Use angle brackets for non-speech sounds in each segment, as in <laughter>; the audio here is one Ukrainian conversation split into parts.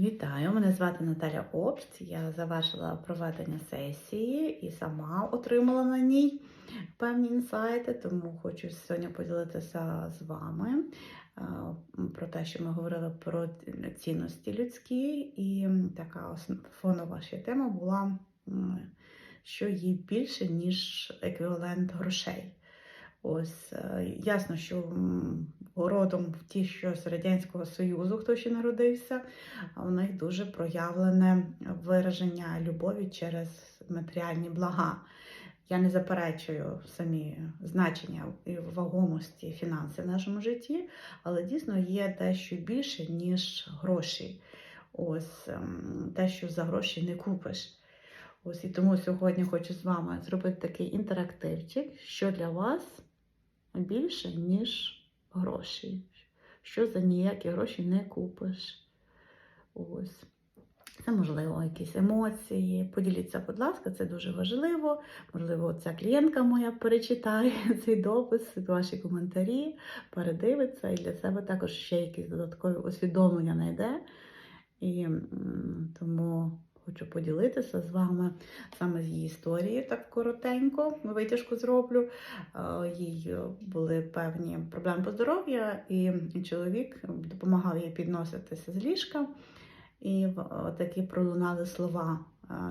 Вітаю, мене звати Наталя Обст. Я завершила проведення сесії і сама отримала на ній певні інсайти, тому хочу сьогодні поділитися з вами е, про те, що ми говорили про цінності людські, і така фонова ще тема була, що є більше, ніж еквівалент грошей. Ось е, ясно, що м, родом в ті, що з Радянського Союзу, хто ще народився, у них дуже проявлене вираження любові через матеріальні блага. Я не заперечую самі значення і вагомості фінансів в нашому житті, але дійсно є дещо більше, ніж гроші. Ось ем, те, що за гроші не купиш. Ось і тому сьогодні хочу з вами зробити такий інтерактивчик, що для вас більше, ніж гроші. Що за ніякі гроші не купиш. Ось. Це можливо якісь емоції. Поділіться, будь ласка, це дуже важливо. Можливо, ця клієнтка моя перечитає <laughs> цей допис, ваші коментарі, передивиться і для себе також ще якісь додаткові усвідомлення знайде. І тому хочу поділитися з вами саме з її історії, так коротенько, витяжку зроблю. Е, Їй були певні проблеми по здоров'ю, і чоловік допомагав їй підноситися з ліжка. І в- такі пролунали слова: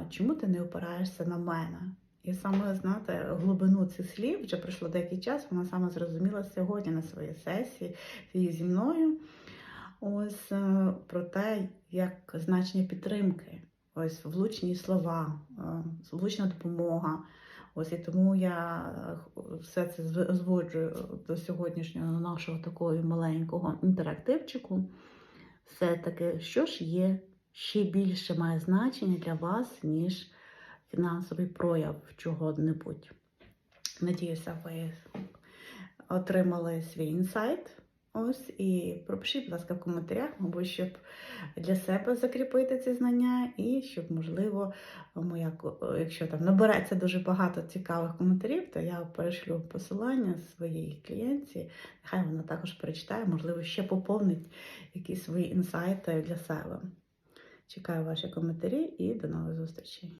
чому ти не опираєшся на мене? І саме знаєте, глибину цих слів вже пройшло деякий час. Вона саме зрозуміла сьогодні на своїй сесії зі мною. Ось е, про те, як значення підтримки, ось влучні слова, е, влучна допомога. Ось і тому я е, все це зв- зводжу до сьогоднішнього нашого такого маленького інтерактивчику. Все-таки, що ж є ще більше має значення для вас, ніж фінансовий прояв чого-небудь. Надіюся, ви отримали свій інсайт. Ось і пропишіть, будь ласка, в коментарях, мабуть, щоб для себе закріпити ці знання, і щоб, можливо, моя, якщо там набереться дуже багато цікавих коментарів, то я перешлю посилання своїй клієнтці. Нехай вона також перечитає, можливо, ще поповнить якісь свої інсайти для себе. Чекаю ваші коментарі і до нових зустрічей.